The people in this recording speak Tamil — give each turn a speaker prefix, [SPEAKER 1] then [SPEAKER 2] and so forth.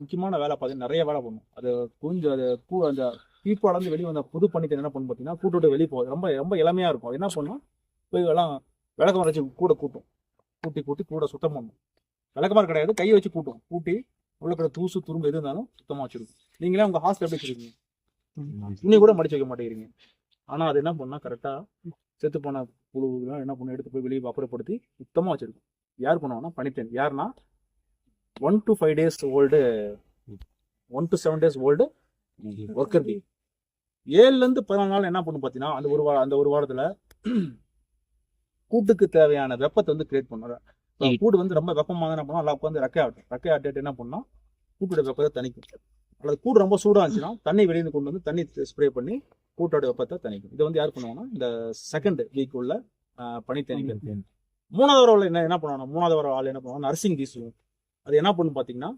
[SPEAKER 1] முக்கியமான வேலை பார்த்தீங்கன்னா நிறைய வேலை பண்ணும். அது கொஞ்சம் அது பூ அந்த பீப்பாலேருந்து வெளியே வந்த புது பனித்தன் என்ன பண்ணும் பார்த்தீங்கன்னா கூட்டு வெளியே போகுது ரொம்ப ரொம்ப இளமையாக இருக்கும். அது என்ன பண்ணும்? போய் எல்லாம் விளக்கமாறு வச்சு கூட கூட்டும். கூட்டி கூட்டி கூட சுத்தம் பண்ணும். விளக்கமாறு கிடையாது. கையை வச்சு கூட்டும். கூட்டி உள்ள தூசு துரும்பு எது இருந்தாலும் சுத்தமாக வச்சிருக்கும். நீங்களே உங்கள் ஹாஸ்டல் எப்படி வச்சிருக்கீங்க? துணி கூட மடிச்சு வைக்க மாட்டேங்கிறீங்க. ஆனால் அது என்ன பண்ணால் கரெக்டாக செத்து போன புழுலாம் என்ன பண்ண எடுத்து போய் வெளியே அப்புறப்படுத்தி சுத்தமாக வச்சிருக்கும். யார் பண்ணுவாங்கன்னா பனித்தேன். யாருன்னா one two five days old one two seven days old worker bee ஏழுலேருந்து பதினாலு நாள் என்ன பண்ணும் பார்த்தீங்கன்னா அந்த ஒரு வாரம் அந்த ஒரு வாரத்தில் கூட்டுக்கு தேவையான வெப்பத்தை வந்து கிரியேட் பண்ணும். இப்ப கூடு வந்து ரொம்ப வெப்பமாக என்ன பண்ணும்? நல்லா உட்காந்து ரெக்கை ஆட்டும். ரெக்கை ஆட்டிட்டு என்ன பண்ணா கூட்டோட வெப்பத்தை தணிக்கும். அல்லது கூடு ரொம்ப சூடாக இருந்துச்சுன்னா தண்ணி வெளியிருந்து கொண்டு வந்து தண்ணி ஸ்ப்ரே பண்ணி கூட்டோட வெப்பத்தை தணிக்கும். இதை வந்து யார் பண்ணுவாங்கன்னா இந்த செகண்ட் வீக் உள்ள பனி தணிக்கிறது. மூணாவது வரவில் என்ன என்ன பண்ணுவாங்க மூணாவது வர ஆள் என்ன பண்ணுவாங்க நர்சிங் பீஸ் அது என்ன பண்ணும் பார்த்தீங்கன்னா